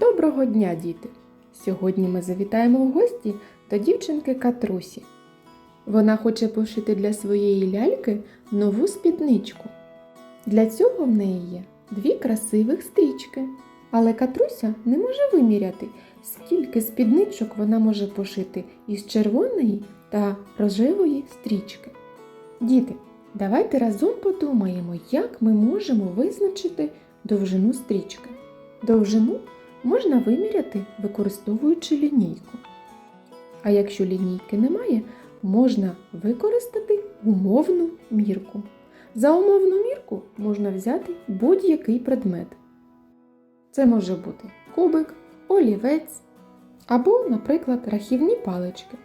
Доброго дня, діти! Сьогодні ми завітаємо в гості до дівчинки Катрусі. Вона хоче пошити для своєї ляльки нову спідничку. Для цього в неї є дві красивих стрічки. Але Катруся не може виміряти, скільки спідничок вона може пошити із червоної та рожевої стрічки. Діти, давайте разом подумаємо, як ми можемо визначити довжину стрічки. Довжину можна виміряти, використовуючи лінійку. А якщо лінійки немає, можна використати умовну мірку. За умовну мірку можна взяти будь-який предмет. Це може бути кубик, олівець або, наприклад, рахівні палички.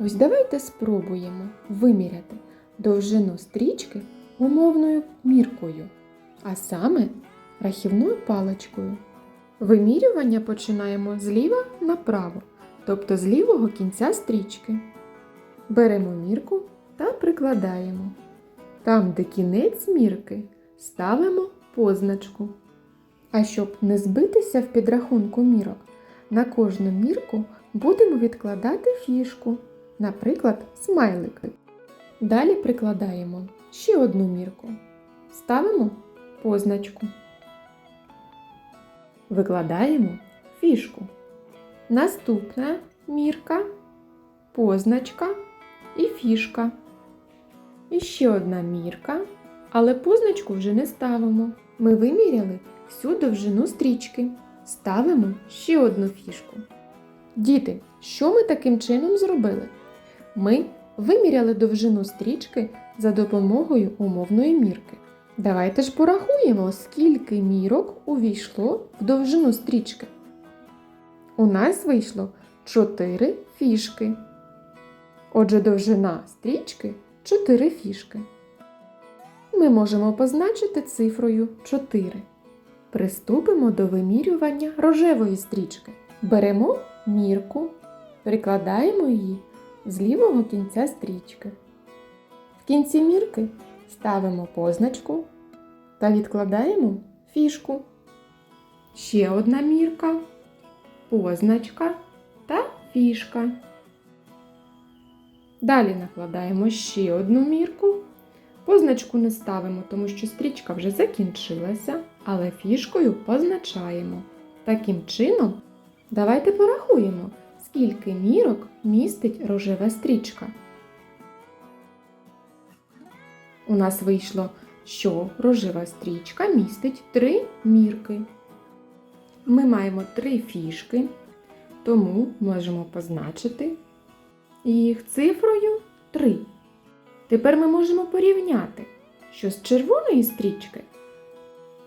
Ось давайте спробуємо виміряти довжину стрічки умовною міркою, а саме рахівною паличкою. Вимірювання починаємо зліва направо, тобто з лівого кінця стрічки. Беремо мірку та прикладаємо. Там, де кінець мірки, ставимо позначку. А щоб не збитися в підрахунку мірок, на кожну мірку будемо відкладати фішку, наприклад, смайлики. Далі прикладаємо ще одну мірку. Ставимо позначку. Викладаємо фішку. Наступна мірка, позначка і фішка. І ще одна мірка, але позначку вже не ставимо. Ми виміряли всю довжину стрічки. Ставимо ще одну фішку. Діти, що ми таким чином зробили? Ми виміряли довжину стрічки за допомогою умовної мірки. Давайте ж порахуємо, скільки мірок увійшло в довжину стрічки. У нас вийшло 4 фішки. Отже, довжина стрічки 4 фішки. Ми можемо позначити цифрою 4. Приступимо до вимірювання рожевої стрічки. Беремо мірку, прикладаємо її з лівого кінця стрічки. В кінці мірки ставимо позначку та відкладаємо фішку. Ще одна мірка, позначка та фішка. Далі накладаємо ще одну мірку. Позначку не ставимо, тому що стрічка вже закінчилася, але фішкою позначаємо. Таким чином, давайте порахуємо, скільки мірок містить рожева стрічка. У нас вийшло, що рожева стрічка містить три мірки. Ми маємо три фішки, тому можемо позначити їх цифрою 3. Тепер ми можемо порівняти, що з червоної стрічки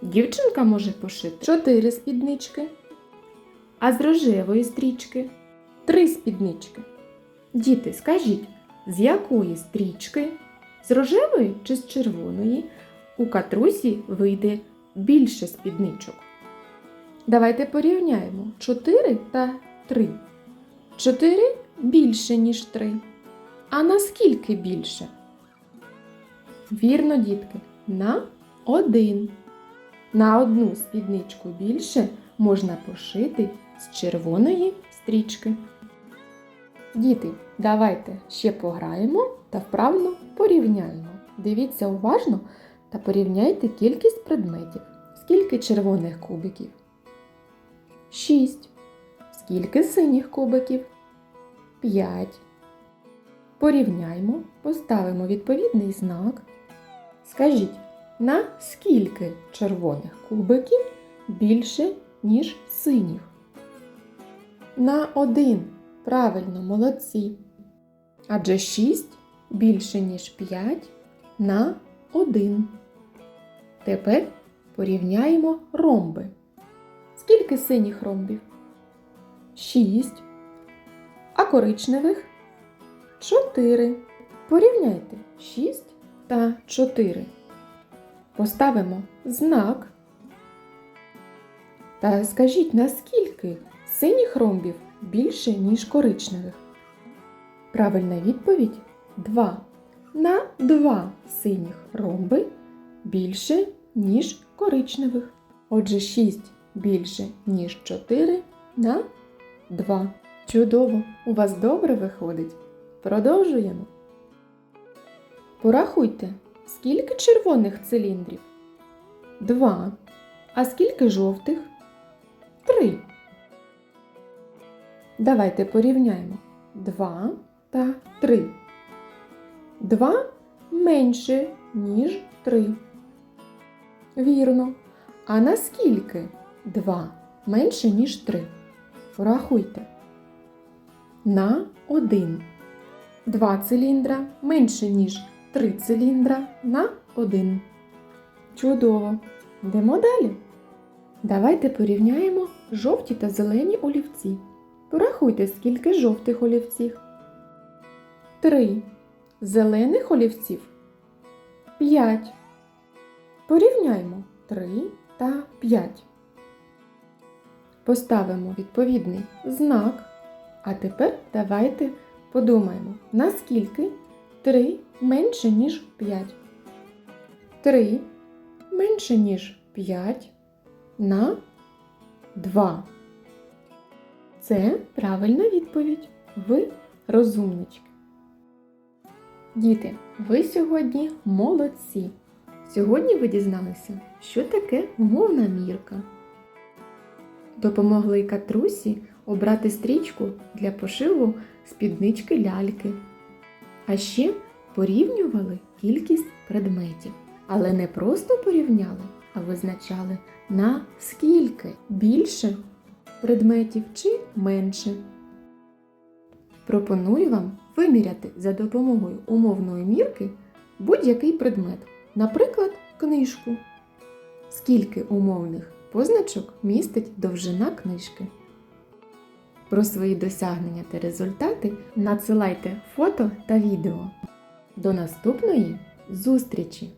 дівчинка може пошити 4 спіднички, а з рожевої стрічки 3 спіднички. Діти, скажіть, з якої стрічки, з рожевої чи з червоної, у катрусі вийде більше спідничок? Давайте порівняємо 4 та 3. 4 більше, ніж 3. А наскільки більше? Вірно, дітки, на один. На одну спідничку більше можна пошити з червоної стрічки. Діти, давайте ще пограємо та вправно порівняємо. Дивіться уважно та порівняйте кількість предметів. Скільки червоних кубиків? 6. Скільки синіх кубиків? 5. Порівняймо, поставимо відповідний знак. Скажіть, на скільки червоних кубиків більше, ніж синіх? На один. Правильно, молодці. Адже 6 більше, ніж 5 на 1. Тепер порівняємо ромби. Скільки синіх ромбів? 6. А коричневих? 4. Порівняйте 6 та 4. Поставимо знак. Та скажіть, наскільки синіх ромбів більше, ніж коричневих? Правильна відповідь 2. На 2 синіх ромби більше, ніж коричневих. Отже, 6 більше, ніж 4 на 2. Чудово! У вас добре виходить. Продовжуємо. Порахуйте, скільки червоних циліндрів? Два. А скільки жовтих? Три. Давайте порівняємо. Два та три. Два менше, ніж три. Вірно. А наскільки два менше, ніж три? Порахуйте. На один. Два циліндра менше, ніж три циліндра на один. Чудово. Йдемо далі. Давайте порівняємо жовті та зелені олівці. Порахуйте, скільки жовтих олівців. Три. Зелених олівців. П'ять. Порівняймо 3 та 5. Поставимо відповідний знак. А тепер давайте подумаємо, наскільки 3 менше, ніж 5. 3 менше, ніж 5 на 2. Це правильна відповідь. Ви розумнички. Діти, ви сьогодні молодці. Сьогодні ви дізналися, що таке умовна мірка. Допомогли катрусі обрати стрічку для пошиву спіднички ляльки. А ще порівнювали кількість предметів. Але не просто порівняли, а визначали на скільки більше предметів чи менше. Пропоную вам виміряти за допомогою умовної мірки будь-який предмет, наприклад, книжку. Скільки умовних позначок містить довжина книжки? Про свої досягнення та результати надсилайте фото та відео. До наступної зустрічі!